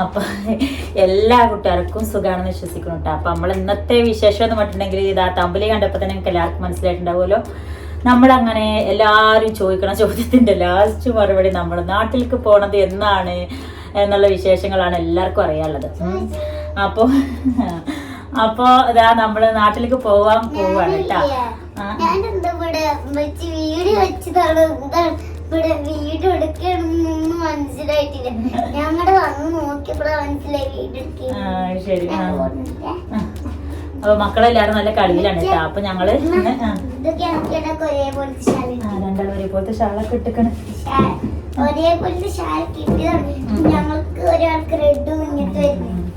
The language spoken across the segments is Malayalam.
അപ്പൊ എല്ലാ കുട്ടികൾക്കും സുഖമാണെന്ന് വിശ്വസിക്കുന്നു കേട്ടോ അപ്പൊ നമ്മൾ ഇന്നത്തെ വിശേഷം എന്ന് പറഞ്ഞിട്ടുണ്ടെങ്കിൽ ഇത് ആ തമ്പലി കണ്ടപ്പോൾ തന്നെ നിങ്ങൾക്ക് എല്ലാവർക്കും മനസ്സിലായിട്ടുണ്ടാവുമല്ലോ. നമ്മളങ്ങനെ എല്ലാവരും ചോദിക്കണ ചോദ്യത്തിന്റെ ലാസ്റ്റ് മറുപടി നമ്മൾ നാട്ടിലേക്ക് പോണത് എന്നാണ് എന്നുള്ള വിശേഷങ്ങളാണ് എല്ലാവർക്കും അറിയാനുള്ളത്. അപ്പോൾ അപ്പൊ അപ്പൊ ഇതാ നമ്മൾ നാട്ടിലേക്ക് പോവാൻ പോവാണ് കേട്ടാ എന്താണ് ഇവിടെ വീട് എടുക്കണമെന്നൊന്നും മനസ്സിലായിട്ടില്ല. ഞങ്ങളുടെ വന്ന് നോക്കിയപ്പോഴാ മനസ്സിലായി വീട് അപ്പൊ മക്കളെല്ലാരും നല്ല കളിയിലാണ് കേട്ടോ. അപ്പൊ ഞങ്ങൾ രണ്ടാളും ഒരേപോലത്തെ ഷാളൊക്കെ ഇട്ടിക്കണ്. ഒരേപോലത്തെ ഷാൾ കിട്ടിയതാണ്. ഞങ്ങൾക്ക് ഒരാൾക്ക് റെഡും ഇങ്ങനത്തെ വരുന്നത്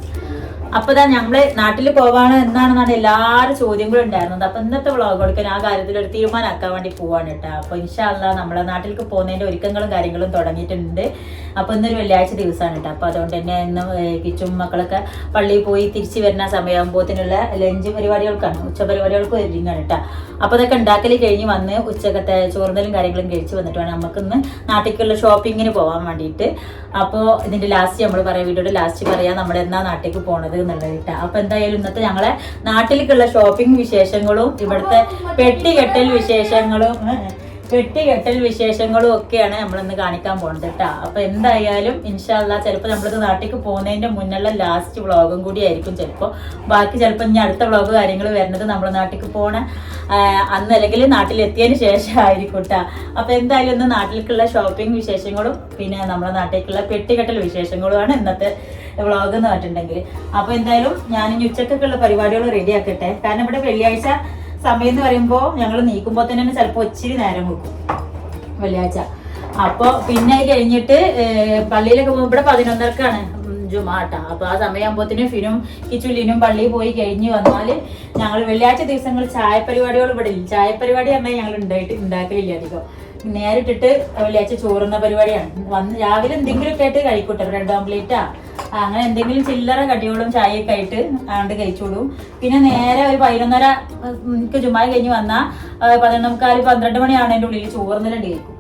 അപ്പൊ ഇതാ ഞങ്ങൾ നാട്ടിൽ പോവാണ് എന്നാണെന്നാണ് എല്ലാവരും ചോദ്യങ്ങളും ഉണ്ടായിരുന്നത്. അപ്പൊ ഇന്നത്തെ വ്ളോഗുകൾക്ക് ആ കാര്യത്തിൽ ഒരു തീരുമാനമാക്കാൻ വേണ്ടി പോവാണ് കേട്ടോ. അപ്പൊ ഇൻഷാല്ല നമ്മളെ നാട്ടിലേക്ക് പോകുന്നതിന്റെ ഒരുക്കങ്ങളും കാര്യങ്ങളും തുടങ്ങിയിട്ടുണ്ട്. അപ്പൊ ഇന്നൊരു വെള്ളിയാഴ്ച ദിവസമാണ് കേട്ടോ. അപ്പൊ അതുകൊണ്ട് തന്നെ ഇന്ന് കിച്ചും മക്കളൊക്കെ പള്ളിയിൽ പോയി തിരിച്ചു വരുന്ന സമയമാകുമ്പോഴത്തേനുള്ള ലഞ്ച് പരിപാടികൾക്കാണ് ഉച്ച പരിപാടികൾക്ക് ഒരുങ്ങാണ് കേട്ടോ. അപ്പൊ അതൊക്കെ ഉണ്ടാക്കൽ കഴിഞ്ഞ് വന്ന് ഉച്ചക്കത്തെ ചോറുന്നലും കാര്യങ്ങളും കഴിച്ച് വന്നിട്ട് വേണം നമുക്ക് ഇന്ന് നാട്ടിലേക്കുള്ള ഷോപ്പിങ്ങിന് പോകാൻ വേണ്ടിയിട്ട്. അപ്പോൾ ഇതിന്റെ ലാസ്റ്റ് നമ്മൾ പറയാം വീഡിയോയുടെ ലാസ്റ്റ് പറയാം നമ്മൾ എന്നാ നാട്ടിലേക്ക് പോണത് എന്നുള്ളത് കേട്ടോ. അപ്പൊ എന്തായാലും ഇന്നത്തെ ഞങ്ങളെ നാട്ടിലേക്കുള്ള ഷോപ്പിംഗ് വിശേഷങ്ങളും ഇവിടുത്തെ പെട്ടികെട്ടൽ വിശേഷങ്ങളും ഏഹ്, പെട്ടികെട്ടൽ വിശേഷങ്ങളും ഒക്കെയാണ് നമ്മൾ ഇന്ന് കാണിക്കാൻ പോകുന്നത് കേട്ടോ. അപ്പൊ എന്തായാലും ഇൻഷാല്ല ചിലപ്പോൾ നമ്മളിത് നാട്ടിലേക്ക് പോകുന്നതിന്റെ മുന്നുള്ള ലാസ്റ്റ് വ്ളോഗും കൂടി ആയിരിക്കും ചിലപ്പോൾ ബാക്കി ചിലപ്പോൾ ഇനി അടുത്ത വ്ളോഗ് കാര്യങ്ങൾ വരുന്നത് നമ്മൾ നാട്ടിലേക്ക് പോണ അന്ന് അല്ലെങ്കിൽ നാട്ടിലെത്തിയതിന് ശേഷം ആയിരിക്കും കേട്ടോ. അപ്പൊ എന്തായാലും ഇന്ന് നാട്ടിലേക്കുള്ള ഷോപ്പിംഗ് വിശേഷങ്ങളും പിന്നെ നമ്മുടെ നാട്ടിലേക്കുള്ള പെട്ടികെട്ടൽ വിശേഷങ്ങളുമാണ് ഇന്നത്തെ വ്ളോഗ് എന്ന് പറഞ്ഞിട്ടുണ്ടെങ്കിൽ. അപ്പൊ എന്തായാലും ഞാൻ ഇനി ഉച്ചക്കൊക്കെയുള്ള പരിപാടികൾ റെഡി ആക്കട്ടെ. കാരണം ഇവിടെ വെള്ളിയാഴ്ച സമയം എന്ന് പറയുമ്പോൾ ഞങ്ങൾ നീക്കുമ്പോൾ തന്നെ ചിലപ്പോൾ ഒച്ചിരി നേരം വെക്കും. വെള്ളിയാഴ്ച. അപ്പോൾ പിന്നെ കഴിഞ്ഞിട്ട് പള്ളിയിലൊക്കെ ഇവിടെ പതിനൊന്നരക്കാണ് ജുമാട്ട അപ്പൊ ആ സമയമാകുമ്പോഴത്തേനും ഫിനും കിച്ചുല്ലിനും പള്ളിയിൽ പോയി കഴിഞ്ഞ് വന്നാൽ ഞങ്ങൾ വെള്ളിയാഴ്ച ദിവസങ്ങൾ ചായ പരിപാടികൾ ഇവിടെ ഇല്ല. ചായ പരിപാടി പറഞ്ഞാൽ ഞങ്ങൾ ഉണ്ടായിട്ട് ഉണ്ടാക്കലില്ല അധികം. നേരിട്ടിട്ട് വെള്ളിയാഴ്ച ചോറുന്ന പരിപാടിയാണ്. വന്ന് രാവിലെ എന്തെങ്കിലുമൊക്കെ ആയിട്ട് കഴിക്കൂട്ടെ. ബ്രെഡ് ഓംപ്ലേറ്റാ അങ്ങനെ എന്തെങ്കിലും ചില്ലറ കടികളും ചായയൊക്കെ ആയിട്ട് ആണ്ട് കഴിച്ചോളും. പിന്നെ നേരെ ഒരു പതിനൊന്നര എനിക്ക് ജുമായി കഴിഞ്ഞ് വന്നാൽ പതിനൊന്നേക്കാൽ പന്ത്രണ്ട് മണിയാണ് എന്റെ ഉള്ളിൽ ചോറുന്നലുണ്ട് കഴിക്കും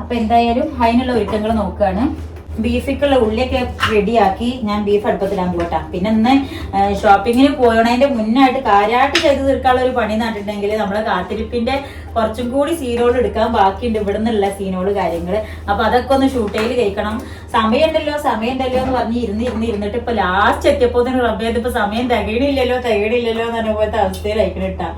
അപ്പൊ എന്തായാലും അതിനുള്ള ഒരുക്കങ്ങൾ നോക്കുകയാണ് ബീഫിക്കുള്ള ഉള്ളിയൊക്കെ റെഡിയാക്കി ഞാൻ ബീഫ് അടുപ്പത്തിലാൻ പോട്ടാ. പിന്നെ ഇന്ന് ഷോപ്പിങ്ങിന് പോയണതിന്റെ മുന്നായിട്ട് കാര്യമായിട്ട് ചെയ്ത് തീർക്കാനുള്ള ഒരു പണി നട്ടിട്ടുണ്ടെങ്കിൽ നമ്മളെ കാത്തിരിപ്പിന്റെ കുറച്ചും കൂടി സീനോൾ എടുക്കാൻ ബാക്കിയുണ്ട് ഇവിടെ നിന്നുള്ള സീനോട് കാര്യങ്ങൾ അപ്പൊ അതൊക്കെ ഒന്ന് ഷൂട്ട് ചെയ്ത് കഴിക്കണം സമയം ഉണ്ടല്ലോ എന്ന് പറഞ്ഞ് ഇരുന്ന് ഇരുന്ന് ഇരുന്നിട്ട് ഇപ്പൊ ലാസ്റ്റ് എത്തിയപ്പോ തന്നെ റബ്ബ് ചെയ്തിപ്പോ സമയം തികയണില്ലല്ലോ തികയണില്ലല്ലോ എന്ന് പറഞ്ഞ പോലത്തെ അവസ്ഥയിലായിരിക്കണം കേട്ടാ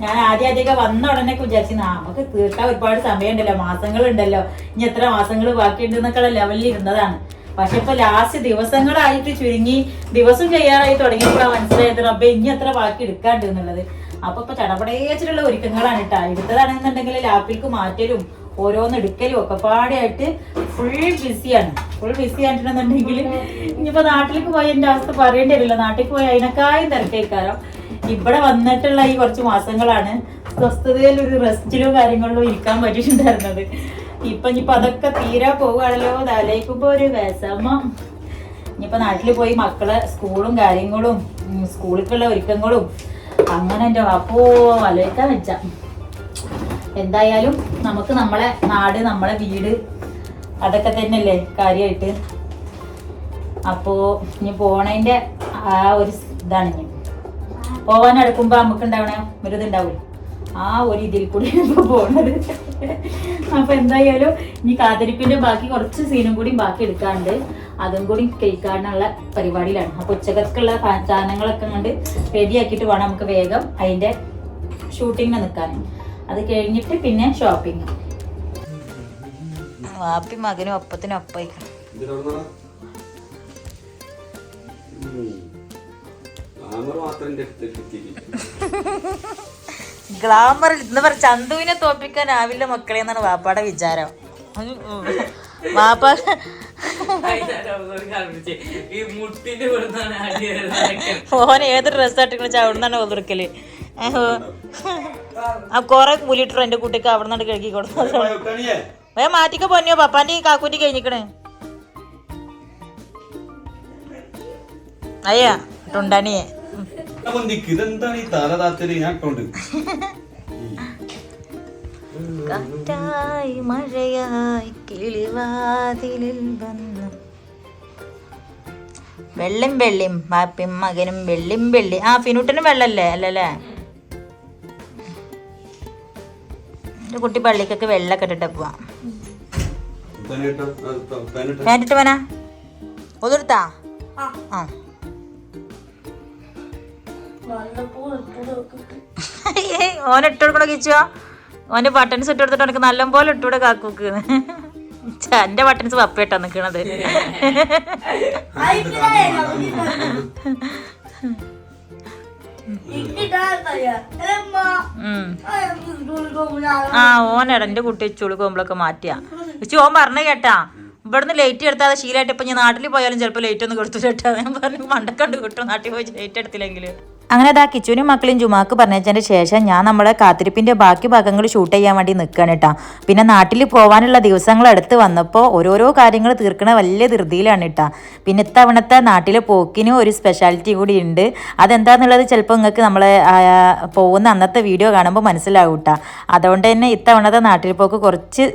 ഞാൻ ആദ്യം ആദ്യമൊക്കെ വന്ന ഉടനെ വിചാരിച്ചു "ആ, നമുക്ക് തീർക്കാൻ ഒരുപാട് സമയമുണ്ടല്ലോ മാസങ്ങളുണ്ടല്ലോ. ഇനി എത്ര മാസങ്ങൾ ബാക്കിയുണ്ട് എന്നൊക്കെയുള്ള ലെവലിൽ ഇരുന്നതാണ്. പക്ഷെ ഇപ്പൊ ലാസ്റ്റ് ദിവസങ്ങളായിട്ട് ചുരുങ്ങി ദിവസം ചെയ്യാറായി തുടങ്ങിയപ്പോഴാണ് മനസ്സിലായത് റബ്ബെ ഇനി എത്ര ബാക്കി എടുക്കാണ്ട് എന്നുള്ളത്. അപ്പൊ ഇപ്പൊ ചടപടേച്ചിലുള്ള ഒരുക്കങ്ങളാണ് കേട്ടോ എടുത്തതാണെന്നുണ്ടെങ്കിൽ ലാപ്പിലേക്ക് മാറ്റലും ഓരോന്ന് എടുക്കലും ഒക്കെ പാടെയായിട്ട് ഫുൾ ബിസിയാണ് ഫുൾ ബിസി ആയിട്ടുണ്ടെന്നുണ്ടെങ്കിൽ ഇനിയിപ്പോ നാട്ടിലേക്ക് പോയി എന്റെ അവസ്ഥ പറയേണ്ടി വരില്ല. നാട്ടിലേക്ക് പോയി അതിനൊക്കെ തിരക്കേക്കാരം ഇവിടെ വന്നിട്ടുള്ള ഈ കുറച്ച് മാസങ്ങളാണ് സ്വസ്ഥതയിൽ ഒരു റെസ്റ്റിലോ കാര്യങ്ങളിലോ ഇരിക്കാൻ പറ്റിയിട്ടുണ്ടായിരുന്നത്. ഇപ്പൊ ഇനിയിപ്പൊ അതൊക്കെ തീരാ പോവുകയാണല്ലോ. തലേക്കുമ്പോ ഒരു വിഷമം. ഇനിയിപ്പോ നാട്ടിൽ പോയി മക്കളെ സ്കൂളും കാര്യങ്ങളും സ്കൂളിലേക്കുള്ള ഒരുക്കങ്ങളും അങ്ങനെ എന്റെ അപ്പോ ആലോചിക്കാൻ വെച്ച. എന്തായാലും നമുക്ക് നമ്മളെ നാട് നമ്മളെ വീട് അതൊക്കെ തന്നെയല്ലേ കാര്യമായിട്ട്. അപ്പോ ഇനി പോണതിന്റെ ആ ഒരു ഇതാണ് ഇനി. പോവാൻ അടുക്കുമ്പോ നമുക്ക് ഉണ്ടാവണ ഒരു ഇതുണ്ടാവും ആ ഒരു ഇതിൽ കൂടി ഇപ്പൊ പോണത്. അപ്പൊ എന്തായാലും ഇനി കാതിരിപ്പിന്റെ ബാക്കി കുറച്ച് സീനും കൂടി ബാക്കി എടുക്കാണ്ട് അതും കൂടി കേൾക്കാനുള്ള പരിപാടിയിലാണ്. അപ്പൊ ഉച്ചകൾക്കുള്ള സാധനങ്ങളൊക്കെ കണ്ട് റെഡിയാക്കിയിട്ട് വേണം നമുക്ക് വേഗം അതിന്റെ ഷൂട്ടിങ്ങിന് നിൽക്കാൻ അത് കഴിഞ്ഞിട്ട് പിന്നെ ഷോപ്പിംഗ് വാപ്പി മകനും ഒപ്പത്തിനും ഗ്ലാമർ എന്ന് പറഞ്ഞ ചന്തുവിനെ തോപ്പിക്കാനാവില്ല മക്കളെ എന്നാണ് വാപ്പാടെ വിചാരം. വാപ്പ ഈ ഓൻ ഏത് ഡ്രസ് ആട്ടിക്കണ നിന്നാണ് ഒതുക്കൽ ആ കൊറേ കൂലിട്ടു എന്റെ കുട്ടിക്ക് അവിടെ നിന്നാണ് കഴുകി കൊടുത്തത്. വേ മാറ്റിക്ക പൊന്നിയോ പപ്പാന്റെ കാക്കൂറ്റി കഴിഞ്ഞിക്കണേ. അയ്യാ ടുണ്ടാനിയെ. നിക്ക് ഇതെന്താണ് ഈ തല താത്തൽ ഞാൻ ഇട്ടോണ്ട് കാറ്റായി മഴയായി കിളിവാതിലിൽ വന്നു. വെള്ളിം വെള്ളിയും ബാപ്പിയും മകനും വെള്ളിം വെള്ളി ആ ഫിനുട്ടിനും വെള്ളല്ലേ? അല്ലല്ലേ? എന്റെ കുട്ടി പള്ളിക്കൊക്കെ വെള്ളമൊക്കെ ഇട്ടിട്ട് പോവാ. പതിനെട്ട് ആ, പ- പതിനെട്ട് വേണ്ടിട്ട് പോനാ ഒതെടുത്താ ആ. ഓൻ ഇട്ട് കൊടുക്കണോ കിച്ചോ ഓന്റെ ബട്ടൺസ് ഇട്ട് കൊടുത്തിട്ട് എനിക്ക് നല്ലപോലെ ഇട്ടൂടെ കാക്കൂക്ക് എന്റെ ബട്ടൺസ് പപ്പയിട്ടാ നിക്കണത്. ആ ഓനെടാ എന്റെ കുട്ടി ചുളി കോമ്പിളൊക്കെ മാറ്റിയാ. ഇച്ചു ഓൻ പറഞ്ഞു കേട്ടാ. ഇവിടുന്ന് ലേറ്റ് എടുത്താതെ ശീലമായിട്ട് ഇപ്പൊ ഞാൻ നാട്ടിൽ പോയാലും ചിലപ്പോ ലേറ്റ് ഒന്നും കൊടുത്തു കേട്ടാ. ഞാൻ പറഞ്ഞു മണ്ടക്കണ്ട് കിട്ടും നാട്ടിൽ പോയി ലേറ്റ് എടുത്തില്ലെങ്കിൽ അങ്ങനെ അതാ കിച്ചുവിനും മക്കളും ജുമാക്ക് പറഞ്ഞതിന് ശേഷം ഞാൻ നമ്മുടെ കാത്തിരിപ്പിന്റെ ബാക്കി ഭാഗങ്ങൾ ഷൂട്ട് ചെയ്യാൻ വേണ്ടി നിൽക്കുകയാണ് കേട്ടോ പിന്നെ നാട്ടിൽ പോകാനുള്ള ദിവസങ്ങൾ അടുത്ത് വന്നപ്പോൾ ഓരോരോ കാര്യങ്ങൾ തീർക്കണ വലിയ ധൃതിയിലാണ് കേട്ടോ പിന്നെ ഇത്തവണത്തെ നാട്ടിലെ പോക്കിനും ഒരു സ്പെഷ്യാലിറ്റി കൂടി ഉണ്ട്. അതെന്താന്നുള്ളത് ചിലപ്പോൾ നിങ്ങൾക്ക് നമ്മൾ പോകുന്ന അന്നത്തെ വീഡിയോ കാണുമ്പോൾ മനസ്സിലാവും കേട്ടോ അതുകൊണ്ട് തന്നെ ഇത്തവണത്തെ നാട്ടിൽ പോക്ക് കുറച്ച്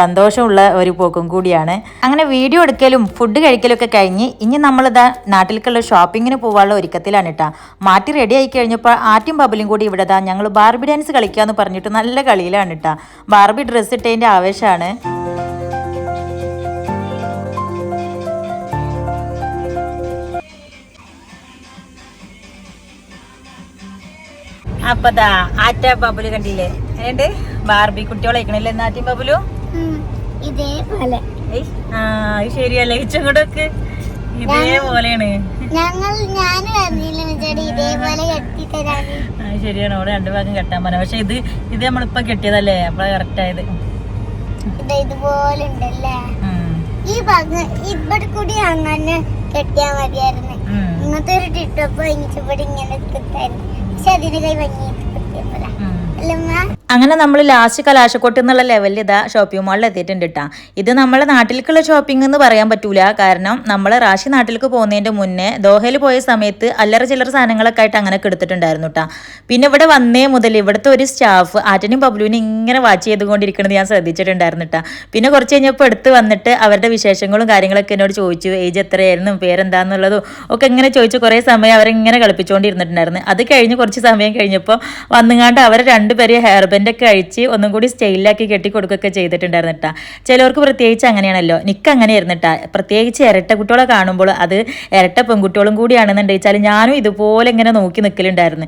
സന്തോഷമുള്ള ഒരു പോക്കും കൂടിയാണ്. അങ്ങനെ വീഡിയോ എടുക്കലും ഫുഡ് കഴിക്കലും ഒക്കെ കഴിഞ്ഞ് ഇനി നമ്മളിതാ നാട്ടിലേക്കുള്ള ഷോപ്പിങ്ങിന് പോകാനുള്ള ഒരുക്കത്തിലാണ് കേട്ടോ മാറ്റി റെഡി ആയി കഴിഞ്ഞപ്പോൾ ആറ്റും ബബലും കൂടി ഇവിടെ താ ഞങ്ങൾ ബാർബി ഡാൻസ് കളിക്കാന്ന് പറഞ്ഞിട്ട് നല്ല കളിയിലാണ് കേട്ടോ ബാർബി ഡ്രസ്സ് ഇട്ടതിന്റെ ആവേശമാണ് അപ്പതാ ആറ്റ ബബുൽ കണ്ടില്ലേ? ഏണ്ട്? ബാർബി കുട്ടികളെ ഇക്കണില്ലേ ആറ്റും ബബുലു. ഇതേപോലെ. ആ ശരിയല്ലേ? ഇച്ചങ്ങോട്ടൊക്കെ. ഇതേപോലെയാണ്. ഞങ്ങൾ ഞാൻ പറഞ്ഞില്ല ചേട്ടാ ഇതേപോലെ കെട്ടിത്തരാന് ആ ശരിയാണ്. അവിടെ രണ്ടു ഭാഗം കെട്ടാൻ പറഞ്ഞു. പക്ഷെ ഇത് ഇത് നമ്മളിപ്പോ കെട്ടിയതല്ലേ? അപ്പഴാ കറക്റ്റ് ആയത്. ഇത് ഇതുപോലെ ഉണ്ടല്ലേ? ഈ ഭാഗം ഇവിടെ കൂടി അങ്ങനെ കെട്ടിയാ മതിയായിരുന്നു. ഇങ്ങനത്തെ ഒരു ടിട്ടപ്പ് ഇവിടെ ഇങ്ങനെ പക്ഷെ അതിന് കൈ ഭംഗി കിട്ടിയപ്പോഴാ. അല്ലമ്മ അങ്ങനെ നമ്മൾ ലാസ്റ്റ് കലാശക്കൊട്ട് എന്നുള്ള ലെവലിൽ ഇതാ ഷോപ്പിംഗ് മാളിൽ എത്തിയിട്ടുണ്ട് കേട്ടാ ഇത് നമ്മളെ നാട്ടിലേക്കുള്ള ഷോപ്പിംഗ് എന്ന് പറയാൻ പറ്റൂല. കാരണം നമ്മൾ റാഷി നാട്ടിലേക്ക് പോകുന്നതിന്റെ മുന്നേ ദോഹയിൽ പോയ സമയത്ത് അല്ലറ ചില്ലറ സാധനങ്ങളൊക്കെ ആയിട്ട് അങ്ങനെ എടുത്തിട്ടുണ്ടായിരുന്നു കേട്ടാ പിന്നെ ഇവിടെ വന്നേ മുതൽ ഇവിടുത്തെ ഒരു സ്റ്റാഫ് ആറ്റനും ബബ്ലുവിനും ഇങ്ങനെ വാച്ച് ചെയ്തുകൊണ്ടിരിക്കുന്നത് ഞാൻ ശ്രദ്ധിച്ചിട്ടുണ്ടായിരുന്നു കേട്ടാ പിന്നെ കുറച്ച് കഴിഞ്ഞപ്പോൾ എടുത്ത് വന്നിട്ട് അവരുടെ വിശേഷങ്ങളും കാര്യങ്ങളൊക്കെ എന്നോട് ചോദിച്ചു. ഏജ് എത്രയായിരുന്നു? പേരെന്താന്നുള്ളതും ഒക്കെ ഇങ്ങനെ ചോദിച്ചു. കുറേ സമയം അവരിങ്ങനെ കളിപ്പിച്ചുകൊണ്ടിരുന്നിട്ടുണ്ടായിരുന്നു അത് കഴിഞ്ഞ് കുറച്ച് സമയം കഴിഞ്ഞപ്പോൾ വന്നുങ്ങാണ്ട് അവരെ രണ്ടുപേരെയും ഹെയർ ബാൻഡൊക്കെ അഴിച്ച് ഒന്നും കൂടി സ്റ്റൈലിലാക്കി കെട്ടി കൊടുക്കുകയൊക്കെ ചെയ്തിട്ടുണ്ടായിരുന്നു കേട്ടോ ചിലവർക്ക് പ്രത്യേകിച്ച് അങ്ങനെയാണല്ലോ. നിക്ക് അങ്ങനെയായിരുന്നു കേട്ടോ പ്രത്യേകിച്ച് ഇരട്ട കുട്ടികളെ കാണുമ്പോൾ അത് ഇരട്ട പെൺകുട്ടികളും കൂടിയാണെന്നുണ്ടെങ്കിൽ വെച്ചാൽ ഞാനും ഇതുപോലെ ഇങ്ങനെ നോക്കി നിൽക്കലുണ്ടായിരുന്നു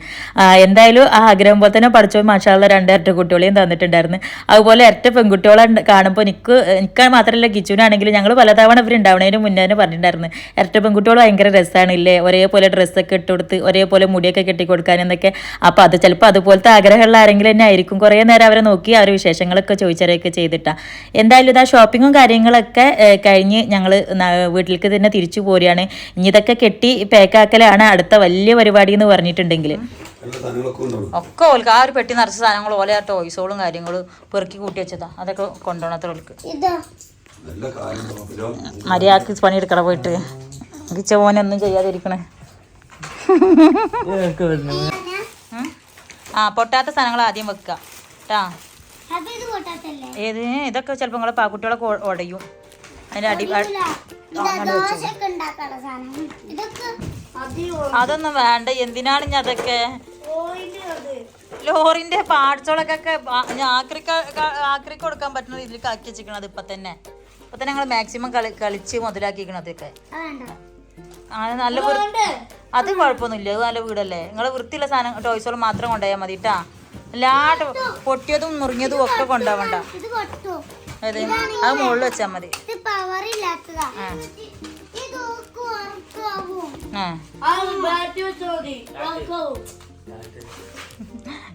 എന്തായാലും ആ ആഗ്രഹം പോലെ തന്നെ പഠിച്ചോ മാഷാള്ള രണ്ട് ഇരട്ട കുട്ടികളെയും തന്നിട്ടുണ്ടായിരുന്നു. അതുപോലെ ഇരട്ട പെൺകുട്ടികളെ കാണുമ്പോൾ നിക്ക് നിൽക്കാൻ മാത്രമല്ല കിച്ചുവിനാണെങ്കിലും ഞങ്ങൾ പലതവണ ഇവർ ഉണ്ടാവണതിന് മുന്നേ തന്നെ പറഞ്ഞിട്ടുണ്ടായിരുന്നു. ഇരട്ട പെൺകുട്ടികൾ ഭയങ്കര രസമാണ് ഇല്ലേ ഒരേപോലെ ഡ്രസ്സൊക്കെ ഇട്ട് കൊടുത്ത് ഒരേപോലെ മുടിയൊക്കെ കെട്ടി എന്നൊക്കെ. അപ്പോൾ അത് ചിലപ്പോൾ അതുപോലത്തെ ആഗ്രഹമുള്ള ആരെങ്കിലും തന്നെ ആയിരിക്കും കുറേ നേരം അവരെ നോക്കി അവരെ വിശേഷങ്ങളൊക്കെ ചോദിച്ചറിയൊക്കെ ചെയ്തിട്ടാ. എന്തായാലും ഇതാ ഷോപ്പിങ്ങും കാര്യങ്ങളൊക്കെ കഴിഞ്ഞ് ഞങ്ങൾ വീട്ടിലേക്ക് തന്നെ തിരിച്ചു പോരുകയാണ്. ഇനി ഇതൊക്കെ കെട്ടി പാക്കാക്കലാണ് അടുത്ത വലിയ പരിപാടി എന്ന് പറഞ്ഞിട്ടുണ്ടെങ്കിൽ ഒക്കെ ഓൽക്ക് ആ ഒരു പെട്ടി നിറച്ച സാധനങ്ങൾ ഓലെ ആ ടോയ്സോളും കാര്യങ്ങളും പെറുക്കി കൂട്ടി വെച്ചതാ. അതൊക്കെ കൊണ്ടുപോകണം അത്ര ഓൽക്ക്. ഇതോ. നല്ല കാര്യം മര്യാദയ്ക്ക് പണിയെടുക്കണ പോയിട്ട്. എനിക്ക് ചോനൊന്നും ചെയ്യാതിരിക്കണേ? ആ പൊട്ടാത്ത സാധനങ്ങൾ ആദ്യം വെക്കുക കേട്ടാ ഏത്? ഇതൊക്കെ ചിലപ്പോൾ നിങ്ങളെ പാക്കുട്ടികളൊക്കെ ഉടയും അതിന്റെ അടി അതൊന്നും വേണ്ട. എന്തിനാണ് ഞാൻ അതൊക്കെ? ലോറിന്റെ പാർട്സുകളൊക്കെ ആക്രിക്ക ആക്രിക്ക് കൊടുക്കാൻ പറ്റുന്ന ഇതിൽ കാക്കി വെച്ചിരിക്കണത് ഇപ്പൊ തന്നെ. ഇപ്പൊ തന്നെ ഞങ്ങൾ മാക്സിമം കളി കളിച്ച് മുതലാക്കിക്കണതൊക്കെ നല്ല അത് കുഴപ്പമൊന്നുമില്ല. അത് നല്ല വീടല്ലേ? നിങ്ങളെ വൃത്തിയുള്ള സാധനം ടോയ്സുകൾ മാത്രം കൊണ്ടുപോയാൽ മതി കേട്ടാ എല്ലാ പൊട്ടിയതും മുറിഞ്ഞതും ഒക്കെ കൊണ്ടുപോകണ്ട അതെ. അത് മുകളിൽ വെച്ചാൽ മതി.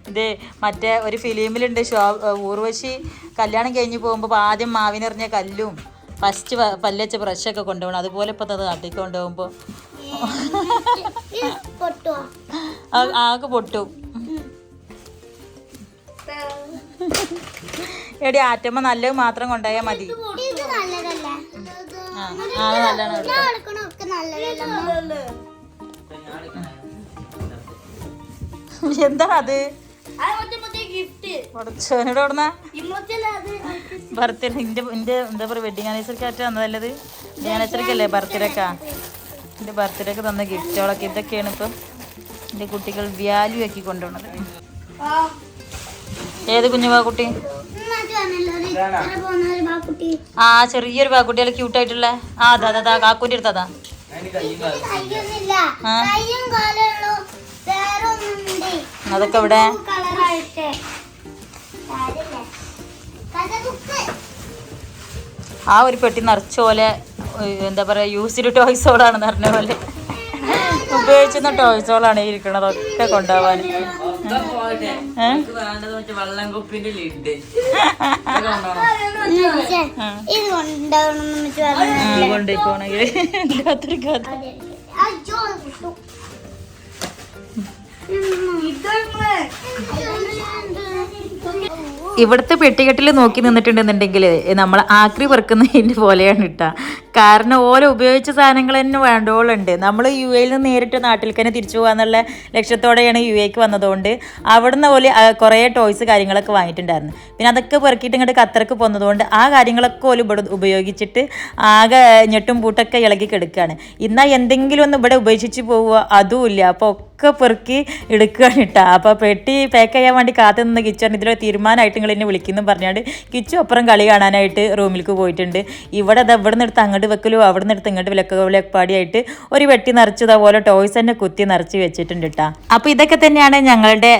ഇത് മറ്റേ ഒരു ഫിലിമിലുണ്ട് ഷോ ഊർവശി കല്യാണം കഴിഞ്ഞ് പോകുമ്പോൾ ആദ്യം മാവിനെറിഞ്ഞ കല്ലും ഫസ്റ്റ് പല്ലച്ച ബ്രഷൊക്കെ കൊണ്ടുപോകണം. അതുപോലെ ഇപ്പം അത് നാട്ടിൽ കൊണ്ടുപോകുമ്പോൾ ഇത് പൊട്ടുവോ? ആകെ പൊട്ടും. എടി ആറ്റമ്മ നല്ലത് മാത്രം കൊണ്ടുപോയാൽ മതി. ഇത് നല്ലതല്ലേ? ആ ആ അത് നല്ലതാണ് എന്താണ് പഠിച്ചവനോട് ഓടുന്ന ബർത്ത്ഡേ എന്റെ എന്റെ എന്താ പറയുക വെഡിങ് ആനിവേഴ്സറിക്ക് വെഡിങ് ആനിവേഴ്സറിക്കല്ലേ ബർത്ത്ഡേ ഒക്കെ? എന്റെ ബർത്ത്ഡേക്ക് തന്ന ഗിഫ്റ്റുകളൊക്കെ ഇതൊക്കെയാണ് ഇപ്പം എന്റെ കുട്ടികൾ വാല്യൂ ആക്കി കൊണ്ടുപോകുന്നത് ഏത് കുഞ്ഞു ബാക്കുട്ടി ആ ചെറിയൊരു ബാക്കുട്ടികൾ ക്യൂട്ടായിട്ടുള്ള ആ അതാ അതാ, കാക്കൂന്റെ അടുത്തതാ അതൊക്കെ ഇവിടെ. ആ ഒരു പെട്ടി നിറച്ച പോലെ എന്താ പറയാ യൂസ്ഡ് ടോയ്സോളാണെന്ന് പറഞ്ഞ പോലെ. ഉപയോഗിച്ചിരുന്ന ടോയ്സോളാണ് ഇരിക്കുന്നത് ഇരിക്കണതൊക്കെ കൊണ്ടുപോകാൻ. കൊണ്ടുപോയി പോണെങ്കിൽ രാത്രി കാത്ത്. ഇവിടുത്തെ പെട്ടികെട്ടിൽ നോക്കി നിന്നിട്ടുണ്ടെന്നുണ്ടെങ്കിൽ നമ്മൾ ആക്രി പെറുക്കുന്നതിന്റെ പോലെയാണ് കിട്ടുക കാരണം ഓരോ ഉപയോഗിച്ച സാധനങ്ങൾ തന്നെ വേണ്ടോളുണ്ട്. നമ്മൾ യു എയിൽ നിന്ന് നേരിട്ട് നാട്ടിലേക്ക് തന്നെ തിരിച്ചു പോകാന്നുള്ള ലക്ഷ്യത്തോടെയാണ് യു എക്ക് വന്നതുകൊണ്ട് അവിടുന്ന് പോലെ കുറേ ടോയ്സ് കാര്യങ്ങളൊക്കെ വാങ്ങിയിട്ടുണ്ടായിരുന്നു. പിന്നെ അതൊക്കെ പെറുക്കിയിട്ട് ഇങ്ങോട്ട് ഖത്തർക്ക് പോകുന്നതുകൊണ്ട് ആ കാര്യങ്ങളൊക്കെ പോലും ഇവിടെ ഉപയോഗിച്ചിട്ട് ആകെ ഞെട്ടും പൂട്ടൊക്കെ ഇളകി കിടക്കുകയാണ് ഇന്നാ എന്തെങ്കിലും ഒന്ന് ഇവിടെ ഉപേക്ഷിച്ച് പോവുക അതുമില്ല അപ്പോൾ ഒക്കെ പെറുക്കി എടുക്കുകയാണ് കേട്ടോ. അപ്പോൾ പെട്ടി പാക്ക് ചെയ്യാൻ വേണ്ടി കാത്തു നിന്ന് കിച്ചൺ ഇതിലൊരു തീരുമാനമായിട്ട് നിങ്ങൾ എന്നെ വിളിക്കുന്നു പറഞ്ഞാണ്ട് കിച്ചു അപ്പുറം കളി കാണാനായിട്ട് റൂമിലേക്ക് പോയിട്ടുണ്ട്. ഇവിടെ അത് ഇവിടെ നിന്ന് എടുത്ത് അങ്ങോട്ട് വെക്കലോ അവിടെ നിന്ന് എടുത്ത് ഇങ്ങോട്ട് വിലക്ക പാടിയായിട്ട് ഒരു വെട്ടി നിറച്ചത് പോലെ ടോയ്സ് തന്നെ കുത്തി നിറച്ച് വെച്ചിട്ടുണ്ട് കേട്ടോ. അപ്പോൾ ഇതൊക്കെ തന്നെയാണ് ഞങ്ങളുടെ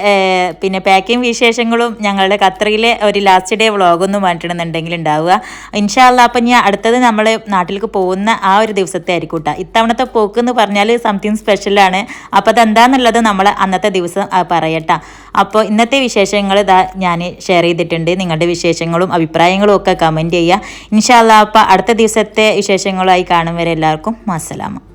പിന്നെ പാക്കിംഗ് വിശേഷങ്ങളും ഞങ്ങളുടെ ഖത്തറിലെ ഒരു ലാസ്റ്റ് ഡേ വ്ളോഗൊന്നും പറഞ്ഞിട്ടുണ്ടെന്നുണ്ടെങ്കിൽ ഉണ്ടാവുക. ഇൻഷാല്ല അപ്പം ഞാൻ അടുത്തത് നമ്മൾ നാട്ടിലേക്ക് പോകുന്ന ആ ഒരു ദിവസത്തെ ആയിരിക്കും കേട്ടോ. ഇത്തവണത്തെ പോക്ക് എന്ന് പറഞ്ഞാൽ സംതിങ് സ്പെഷ്യലാണ് അപ്പോൾ അതെന്താന്നുള്ളത് നമ്മൾ അന്നത്തെ ദിവസം പറയട്ടോ. അപ്പോൾ ഇന്നത്തെ വിശേഷങ്ങൾ ഇതാ ഞാൻ ഷെയർ ചെയ്തിട്ടുണ്ട്. നിങ്ങളുടെ വിശേഷങ്ങളും അഭിപ്രായങ്ങളും ഒക്കെ കമന്റ് ചെയ്യുക ഇൻഷാല്ലാ അപ്പോൾ അടുത്ത ദിവസത്തെ വിശേഷങ്ങളായി കാണും വരെ എല്ലാവർക്കും. അസ്സലാമ